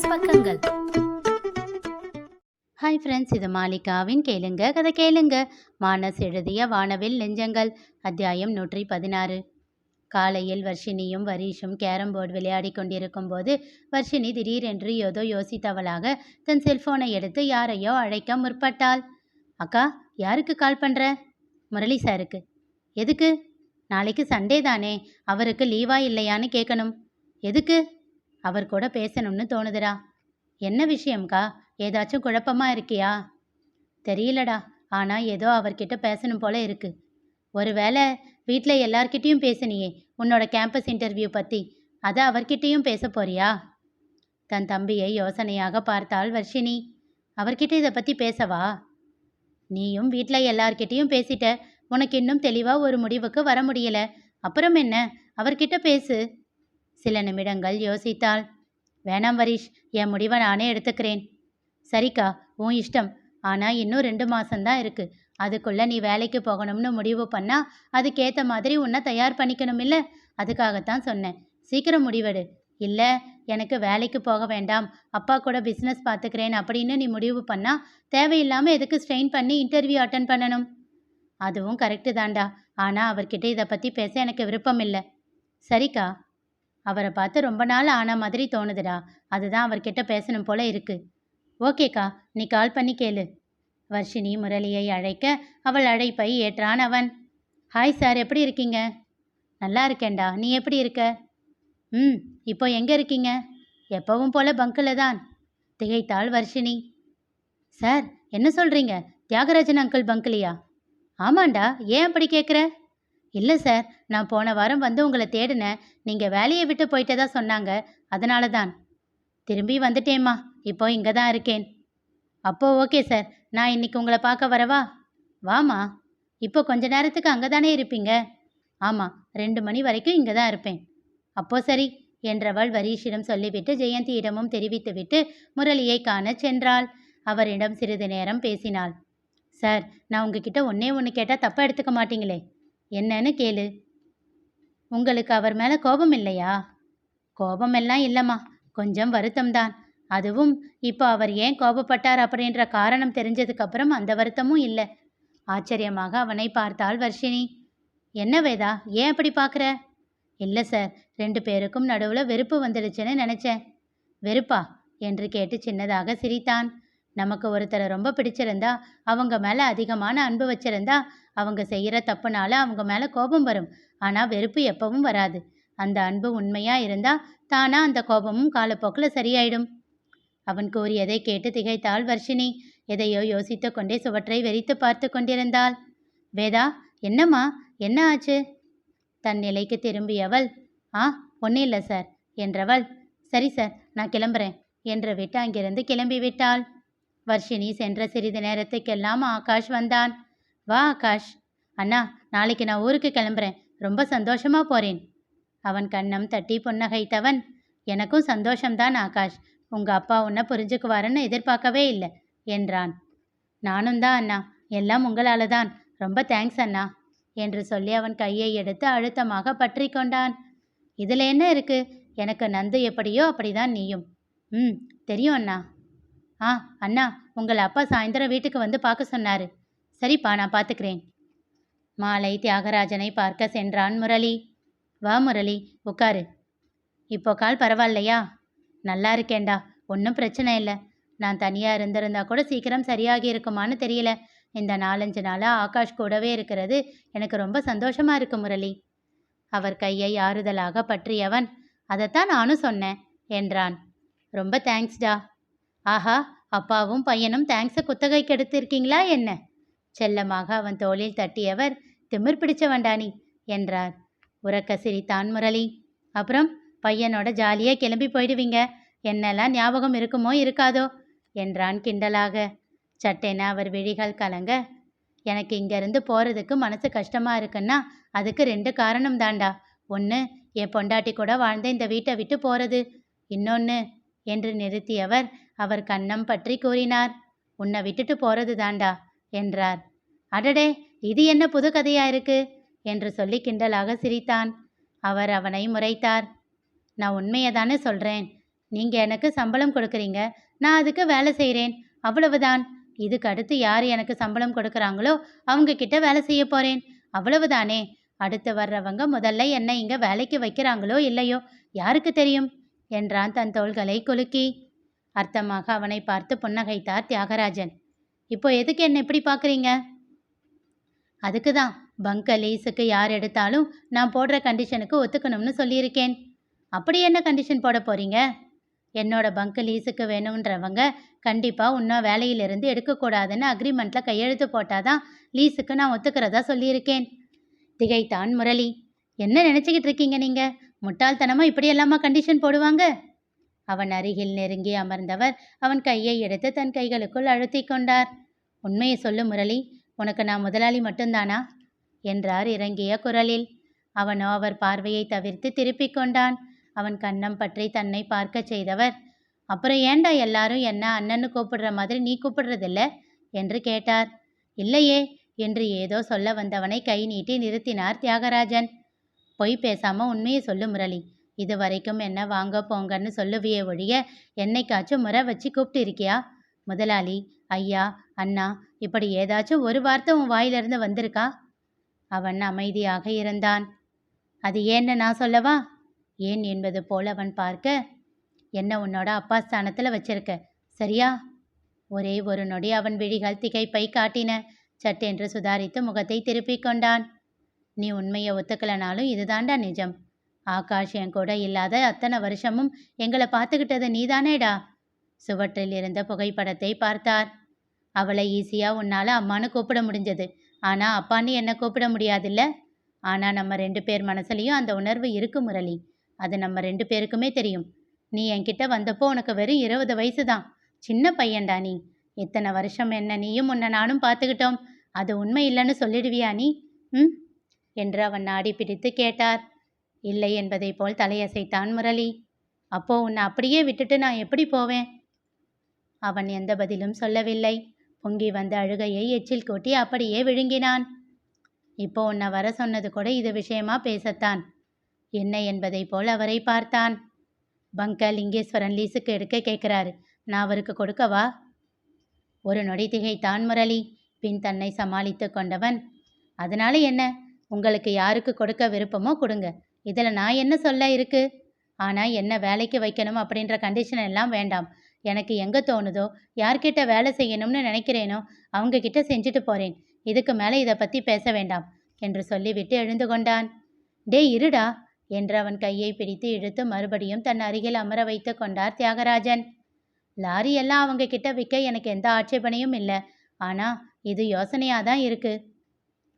Business பக்கங்கள். Hi friends இது மாலிகாவின் கேளுங்க கதை கேளுங்க. மானஸ் எழுதிய வானவில் நெஞ்சங்கள் அத்தியாயம் நூற்றி பதினாறு. காலையில் வர்ஷினியும் வரீஷும் கேரம் போர்டு விளையாடி கொண்டிருக்கும் போது வர்ஷினி திடீரென்று ஏதோ யோசித்தவளாக தன் செல்போனை எடுத்து யாரையோ அழைக்க முற்பட்டாள். அக்கா யாருக்கு கால் பண்ணுற முரளி சாருக்கு. எதுக்கு? நாளைக்கு சண்டே தானே அவருக்கு லீவா இல்லையான்னு கேட்கணும் எதுக்கு? அவர் கூட பேசணும்னு தோணுதுடா. என்ன விஷயம்க்கா? ஏதாச்சும் குழப்பமா இருக்கியா? தெரியலடா. ஆனால் ஏதோ அவர்கிட்ட பேசணும் போல இருக்கு. ஒருவேளை வீட்டில் எல்லார்கிட்டேயும் பேசுனியே உன்னோட கேம்பஸ் இன்டர்வியூ பற்றி அதை அவர்கிட்டேயும் பேச போறியா? தன் தம்பியை யோசனையாக பார்த்தாள் வர்ஷினி. அவர்கிட்ட இதை பற்றி பேசவா? நீயும் வீட்டில் எல்லார்கிட்டேயும் பேசிட்ட. உனக்கு இன்னும் தெளிவாக ஒரு முடிவுக்கு வர முடியல. அப்புறம் என்ன? அவர்கிட்ட பேசு. சில நிமிடங்கள் யோசித்தாள். வேணாம் வரீஷ் என் முடிவை நானே எடுத்துக்கிறேன். சரிக்கா உன் இஷ்டம். ஆனால் இன்னும் ரெண்டு மாசம்தான் இருக்கு. அதுக்குள்ள நீ வேலைக்கு போகணும்னு முடிவு பண்ணா அதுக்கேற்ற மாதிரி உன்னை தயார் பண்ணிக்கணும் இல்லை அதுக்காகத்தான் சொன்னேன். சீக்கிரம் முடிவெடு. இல்லை எனக்கு வேலைக்கு போக வேண்டாம். அப்பா கூட பிஸ்னஸ் பார்த்துக்கிறேன் அப்படின்னு நீ முடிவு பண்ணா தேவையில்லாமல் எதுக்கு ஸ்ட்ரெயின் பண்ணி இன்டர்வியூ அட்டன் பண்ணணும்? அதுவும் கரெக்டு தான்டா. ஆனால் அவர்கிட்ட இதை பற்றி பேச எனக்கு விருப்பம் இல்லை சரிக்கா. அவரை பார்த்து ரொம்ப நாள் ஆன மாதிரி தோணுதுடா. அதுதான் அவர்கிட்ட பேசணும் போல இருக்கு. ஓகேக்கா நீ கால் பண்ணி கேளு. வர்ஷினி முரளியை அழைக்க அவள் அழைப்பை ஏற்றான் அவன். ஹாய் சார் எப்படி இருக்கீங்க? நல்லா இருக்கேன்டா. நீ எப்படி இருக்க? ம் இப்போ எங்கே இருக்கீங்க? எப்பவும் போல பங்கில் தான். திகைத்தாள் வர்ஷினி. சார் என்ன சொல்கிறீங்க தியாகராஜன் அங்கிள் பங்கிலியா? ஆமாண்டா. ஏன் அப்படி கேட்குற இல்லை சார் நான் போன வாரம் வந்து உங்களை தேடினேன். நீங்கள் வேலையை விட்டு போயிட்டதா சொன்னாங்க. அதனால தான். திரும்பி வந்துட்டேம்மா. இப்போ இங்கே தான் இருக்கேன். அப்போ ஓகே சார். நான் இன்னைக்கு உங்களை பார்க்க வரவா? வாமா இப்போ கொஞ்ச நேரத்துக்கு அங்கே தானே இருப்பீங்க? ஆமாம் ரெண்டு மணி வரைக்கும் இங்கே தான் இருப்பேன். அப்போ சரி என்றவள் வரீஷிடம் சொல்லிவிட்டு ஜெயந்தியிடமும் தெரிவித்துவிட்டு முரளியை காணச் சென்றாள். அவரிடம் சிறிது நேரம் பேசினாள். சார் நான் உங்ககிட்ட ஒன்னே ஒன்று கேட்டால் தப்பாக எடுத்துக்க மாட்டீங்களே. என்னன்னு கேளு. உங்களுக்கு அவர் மேலே கோபம் இல்லையா? கோபமெல்லாம் இல்லைம்மா. கொஞ்சம் வருத்தம்தான். அதுவும் இப்போ அவர் ஏன் கோபப்பட்டார் அப்படின்ற காரணம் தெரிஞ்சதுக்கு அப்புறம் அந்த வருத்தமும் இல்லை. ஆச்சரியமாக அவனை பார்த்தாள் வர்ஷினி. என்ன வேதா ஏன் அப்படி பார்க்குற? இல்லை சார் ரெண்டு பேருக்கும் நடுவில் வெறுப்பு வந்துடுச்சுன்னு நினச்சேன். வெறுப்பா? என்று கேட்டு சின்னதாக சிரித்தான். நமக்கு ஒருத்தரை ரொம்ப பிடிச்சிருந்தா அவங்க மேலே அதிகமான அன்பு வச்சிருந்தா அவங்க செய்கிற தப்புனால அவங்க மேலே கோபம் வரும். ஆனால் வெறுப்பு எப்பவும் வராது. அந்த அன்பு உண்மையாக இருந்தால் தானாக அந்த கோபமும் காலப்போக்கில் சரியாயிடும். அவன் கூறியதை கேட்டு திகைத்தாள் வர்ஷினி. எதையோ யோசித்து கொண்டே சுவற்றை வெறித்து பார்த்து கொண்டிருந்தாள். வேதா என்னம்மா? என்ன ஆச்சு? தன் நிலைக்கு திரும்பியவள். ஆ ஒன்றும் இல்லை சார் என்றவள். சரி சார் நான் கிளம்புறேன் என்று விட்டு அங்கிருந்து கிளம்பி விட்டாள் வர்ஷினி சென்ற சிறிது நேரத்துக்கெல்லாம் ஆகாஷ் வந்தான். வா ஆகாஷ். அண்ணா நாளைக்கு நான் ஊருக்கு கிளம்புறேன். ரொம்ப சந்தோஷமா போறேன். அவன் கண்ணம் தட்டி புன்னகைத்தவன். எனக்கும் சந்தோஷம்தான் ஆகாஷ். உங்க அப்பா உன்னை புரிஞ்சுக்குவாருன்னு எதிர்பார்க்கவே இல்லை என்றான். நானும் தான் அண்ணா. எல்லாம் உங்களால தான் ரொம்ப தேங்க்ஸ் அண்ணா என்று சொல்லி அவன் கையை எடுத்து அழுத்தமாக பற்றி கொண்டான். இதில் என்ன இருக்கு? எனக்கு நந்து எப்படியோ அப்படிதான் நீயும். ம் தெரியும் அண்ணா. ஆ அண்ணா உங்களை அப்பா சாயந்தரம் வீட்டுக்கு வந்து பார்க்க சொன்னார். சரிப்பா நான் பார்த்துக்கிறேன். மாலை தியாகராஜனை பார்க்க சென்றான் முரளி. வா முரளி உட்காரு. இப்போ கால் பரவாயில்லையா? நல்லா இருக்கேன்டா ஒன்றும் பிரச்சனை இல்லை. நான் தனியாக இருந்திருந்தா கூட சீக்கிரம் சரியாகி இருக்குமான்னு தெரியல. இந்த நாலஞ்சு நாளாக ஆகாஷ் கூடவே இருக்கிறது எனக்கு ரொம்ப சந்தோஷமாக இருக்கு முரளி. அவர் கையை ஆறுதலாக பற்றியவன். அதைத்தான் நானும் சொன்னேன் என்றான். ரொம்ப தேங்க்ஸ்டா. ஆஹா அப்பாவும் பையனும் தேங்க்ஸை குத்தகைக்கு எடுத்திருக்கீங்களா என்ன? செல்லமாக அவன் தோளில் தட்டியவர் திமிர் பிடிச்சவன்டா என்றார். உறக்க சிரித்தான் முரளி. அப்புறம் பையனோட ஜாலியாக கிளம்பி போயிடுவீங்க. என்னெல்லாம் ஞாபகம் இருக்குமோ இருக்காதோ என்றான் கிண்டலாக. சட்டென அவர் விழிகள் கலங்க. எனக்கு இங்கேருந்து போகிறதுக்கு மனசு கஷ்டமாக இருக்குன்னா அதுக்கு ரெண்டு காரணம் தாண்டா ஒன்று என் பொண்டாட்டி கூட வாழ்ந்த இந்த வீட்டை விட்டு போகிறது இன்னொன்று என்று நிறுத்தியவர் அவர் கன்னம் பற்றி கூறினார். உன்னை விட்டுட்டு போறது தாண்டா என்றார். அடடே இது என்ன புது கதையா இருக்கு? என்று சொல்லி கிண்டலாக சிரித்தான். அவர் அவனை முறைத்தார். நான் உண்மையை தானே சொல்கிறேன் நீங்கள் எனக்கு சம்பளம் கொடுக்குறீங்க. நான் அதுக்கு வேலை செய்கிறேன் அவ்வளவுதான். இதுக்கு அடுத்து யார் எனக்கு சம்பளம் கொடுக்குறாங்களோ அவங்க கிட்ட வேலை செய்ய போகிறேன் அவ்வளவுதானே. அடுத்து வர்றவங்க முதல்ல என்ன இங்கே வேலைக்கு வைக்கிறாங்களோ இல்லையோ யாருக்கு தெரியும்? என்றான் தன் தோள்களை குலுக்கி. அர்த்தமாக அவனை பார்த்து புன்னகைத்தார் தியாகராஜன். இப்போ எதுக்கு என்ன இப்படி பார்க்குறீங்க? அதுக்கு தான். பங்க லீஸுக்கு யார் எடுத்தாலும் நான் போடுற கண்டிஷனுக்கு ஒத்துக்கணும்னு சொல்லியிருக்கேன். அப்படி என்ன கண்டிஷன் போட போகிறீங்க என்னோட பங்கு லீஸுக்கு வேணுன்றவங்க கண்டிப்பாக இன்னும் வேலையிலிருந்து எடுக்கக்கூடாதுன்னு அக்ரிமெண்ட்டில் கையெழுத்து போட்டாதான் லீஸுக்கு நான் ஒத்துக்கிறதா சொல்லியிருக்கேன். திகைத்தான் முரளி. என்ன நினச்சிக்கிட்டு இருக்கீங்க நீங்கள் முட்டாள்தனமாக இப்படியெல்லாமா கண்டிஷன் போடுவாங்க? அவன் அருகில் நெருங்கி அமர்ந்தவர் அவன் கையை எடுத்து தன் கைகளுக்குள் அழுத்தி கொண்டார். உண்மையை சொல்லு முரளி உனக்கு நான் முதலாளி மட்டும்தானா? என்றார் இறங்கிய குரலில். அவனோ அவர் பார்வையை தவிர்த்து திருப்பிக் கொண்டான். அவன் கண்ணம் பற்றி தன்னை பார்க்கச் செய்தவர் அப்புறம் ஏண்டா எல்லாரும் என்ன அண்ணன்னு கூப்பிடுற மாதிரி நீ கூப்பிடுறதில்ல? என்று கேட்டார். இல்லையே என்று ஏதோ சொல்ல வந்தவனை கை நீட்டி நிறுத்தினார் தியாகராஜன். பொய் பேசாம உண்மையை சொல்லு முரளி இது வரைக்கும் என்ன வாங்க போங்கன்னு சொல்லுவியே ஒழிய என்னைக்காச்சும் முறை வச்சு கூப்பிட்டு இருக்கியா முதலாளி ஐயா அண்ணா இப்படி ஏதாச்சும் ஒரு வார்த்தை உன் வாயிலிருந்து வந்திருக்கா? அவன் அமைதியாக இருந்தான். அது ஏன்னு நான் சொல்லவா? ஏன் என்பது போல் அவன் பார்க்க என்ன உன்னோட அப்பா ஸ்தானத்தில் வச்சிருக்க சரியா? ஒரே ஒரு நொடி அவன் விழிகள் திகைப்பை காட்டின சட்டென்று சுதாரித்து முகத்தை திருப்பிக் கொண்டான். நீ உண்மையை ஒத்துக்கலனாலும் இதுதான்டா நிஜம். ஆகாஷ் என் கூட இல்லாத அத்தனை வருஷமும் எங்களை பார்த்துக்கிட்டது நீதானேடா? சுவற்றில் இருந்த புகைப்படத்தை பார்த்தார். அவளை ஈஸியாக உன்னால் அம்மான்னு கூப்பிட முடிஞ்சது. ஆனால் அப்பான்னு என்ன கூப்பிட முடியாதுல்ல? ஆனால் நம்ம ரெண்டு பேர் மனசுலையும் அந்த உணர்வு இருக்கு முரளி. அது நம்ம ரெண்டு பேருக்குமே தெரியும். நீ என்கிட்ட வந்தப்போ உனக்கு வெறும் இருபது வயசு தான் சின்ன பையன்டா நீ. இத்தனை வருஷம் என்ன நீயும் உன்னை நானும் பார்த்துக்கிட்டோம். அது உண்மை இல்லைன்னு சொல்லிடுவியா நீ? ம்? என்று அவன் நாடி பிடித்து கேட்டார். இல்லை என்பதைப் போல் தலையசைத்தான் முரளி. அப்போ உன்னை அப்படியே விட்டுட்டு நான் எப்படி போவேன்? அவன் எந்த பதிலும் சொல்லவில்லை. பொங்கி வந்த அழுகையை எச்சில் கூட்டி அப்படியே விழுங்கினான். இப்போ உன்னை வர சொன்னது கூட இது விஷயமா பேசத்தான். என்ன என்பதைப் போல் அவரை பார்த்தான். பங்க லிங்கேஸ்வரன் லீஸுக்கு எடுக்க கேட்கிறாரு. நான் அவருக்கு கொடுக்கவா? ஒரு நொடி திகைத்தான் முரளி. பின் தன்னை சமாளித்து கொண்டவன் அதனால என்ன? உங்களுக்கு யாருக்கு கொடுக்க விருப்பமோ கொடுங்க. இதில் நான் என்ன சொல்ல இருக்கு? ஆனால் என்ன வேலைக்கு வைக்கணும் அப்படின்ற கண்டிஷன் எல்லாம் வேண்டாம். எனக்கு எங்கே தோணுதோ யார்கிட்ட வேலை செய்யணும்னு நினைக்கிறேனோ அவங்க கிட்ட செஞ்சுட்டு போகிறேன் இதுக்கு மேலே இதை பற்றி பேச வேண்டாம் என்று சொல்லிவிட்டு எழுந்து கொண்டான். டே இருடா என்று அவன் கையை பிடித்து இழுத்து மறுபடியும் தன் அருகில் அமர வைத்து கொண்டார் தியாகராஜன். லாரி எல்லாம் அவங்க கிட்ட விற்க எனக்கு எந்த ஆட்சேபனையும் இல்லை. ஆனால் இது யோசனையாக தான் இருக்குது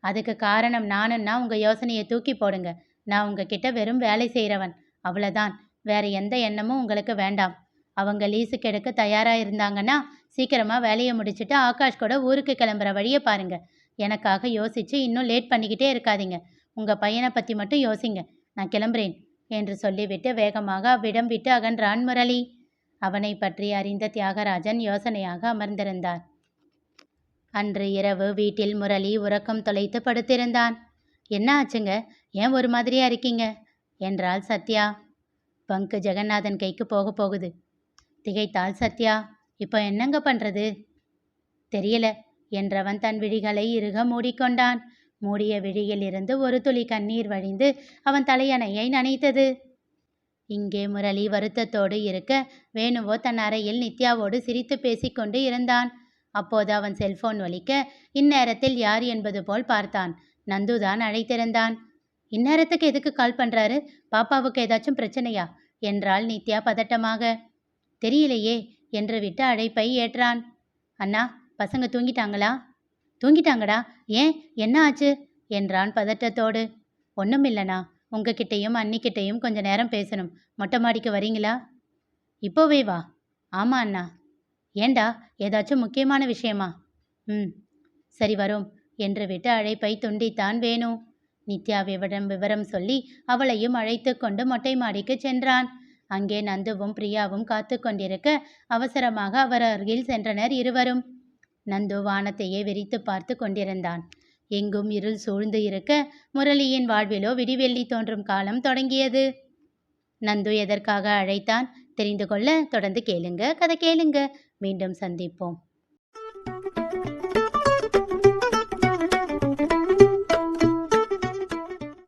அதுக்கு காரணம் நானுன்னா உங்கள் யோசனையை தூக்கி போடுங்க. நான் உங்ககிட்ட வெறும் வேலை செய்கிறவன் அவ்வளோதான் வேற எந்த எண்ணமும் உங்களுக்கு வேண்டாம். அவங்க லீஸுக்கு எடுக்க தயாராக இருந்தாங்கன்னா சீக்கிரமாக வேலையை முடிச்சுட்டு ஆகாஷ் கூட ஊருக்கு கிளம்புற வழியை பாருங்க. எனக்காக யோசிச்சு இன்னும் லேட் பண்ணிக்கிட்டே இருக்காதீங்க. உங்கள் பையனை பற்றி மட்டும் யோசிங்க. நான் கிளம்புறேன் என்று சொல்லிவிட்டு வேகமாக அவ்விடம் விட்டு அகன்றான் முரளி. அவனை பற்றி அறிந்த தியாகராஜன் யோசனையாக அமர்ந்திருந்தார். அன்று இரவு வீட்டில் முரளி உறக்கம் தொலைத்து படுத்திருந்தான். என்ன ஆச்சுங்க? ஏன் ஒரு மாதிரியா இருக்கீங்க? என்றாள் சத்யா. பங்கு ஜெகநாதன் கைக்கு போக போகுது. திகைத்தாள் சத்யா இப்போ என்னங்க பண்றது? தெரியல என்றவன் தன் விழிகளை இறுக மூடிக்கொண்டான். மூடிய விழியில் இருந்து ஒரு துளி கண்ணீர் வழிந்து அவன் தலையணையை நனைத்தது. இங்கே முரளி வருத்தத்தோடு இருக்க வேணுவோ தன் அறையில் நித்யாவோடு சிரித்து பேசிக்கொண்டு இருந்தான். அப்போது அவன் செல்போன் ஒலிக்க இந்நேரத்தில் யார் என்பது போல் பார்த்தான். நந்துதான் அழைத்திருந்தான். இந்நேரத்துக்கு எதுக்கு கால் பண்றாரு? பாப்பாவுக்கு ஏதாச்சும் பிரச்சனையா? என்றாள் நித்யா பதட்டமாக. தெரியலையே என்று விட்டு அழைப்பை ஏற்றான். அண்ணா பசங்க தூங்கிட்டாங்களா? தூங்கிட்டாங்கடா. ஏன்? என்ன ஆச்சு? என்றான் பதட்டத்தோடு. ஒன்றும் இல்லைண்ணா. உங்ககிட்டையும் அன்னிக்கிட்டையும் கொஞ்ச நேரம் பேசணும். மொட்டை மாடிக்கு வரீங்களா? இப்போவே வா. ஆமா அண்ணா. ஏண்டா? ஏதாச்சும் முக்கியமான விஷயமா? ம். சரி வரோம். என்று விட்டு அழைப்பை துண்டித்தான் வேணு. நித்யாவிடம் விவரம் சொல்லி அவளையும் அழைத்து கொண்டு மொட்டை மாடிக்கு சென்றான். அங்கே நந்துவும் பிரியாவும் காத்து கொண்டிருக்க அவசரமாக அவர் அருகில் சென்றனர் இருவரும். நந்து வானத்தையே விரித்து பார்த்து கொண்டிருந்தான். எங்கும் இருள் சூழ்ந்து இருக்க முரளியின் வாழ்விலோ விடிவெள்ளி தோன்றும் காலம் தொடங்கியது. நந்து எதற்காக அழைத்தான் தெரிந்து கொள்ள தொடர்ந்து கேளுங்க கதை கேளுங்க. மீண்டும் சந்திப்போம்.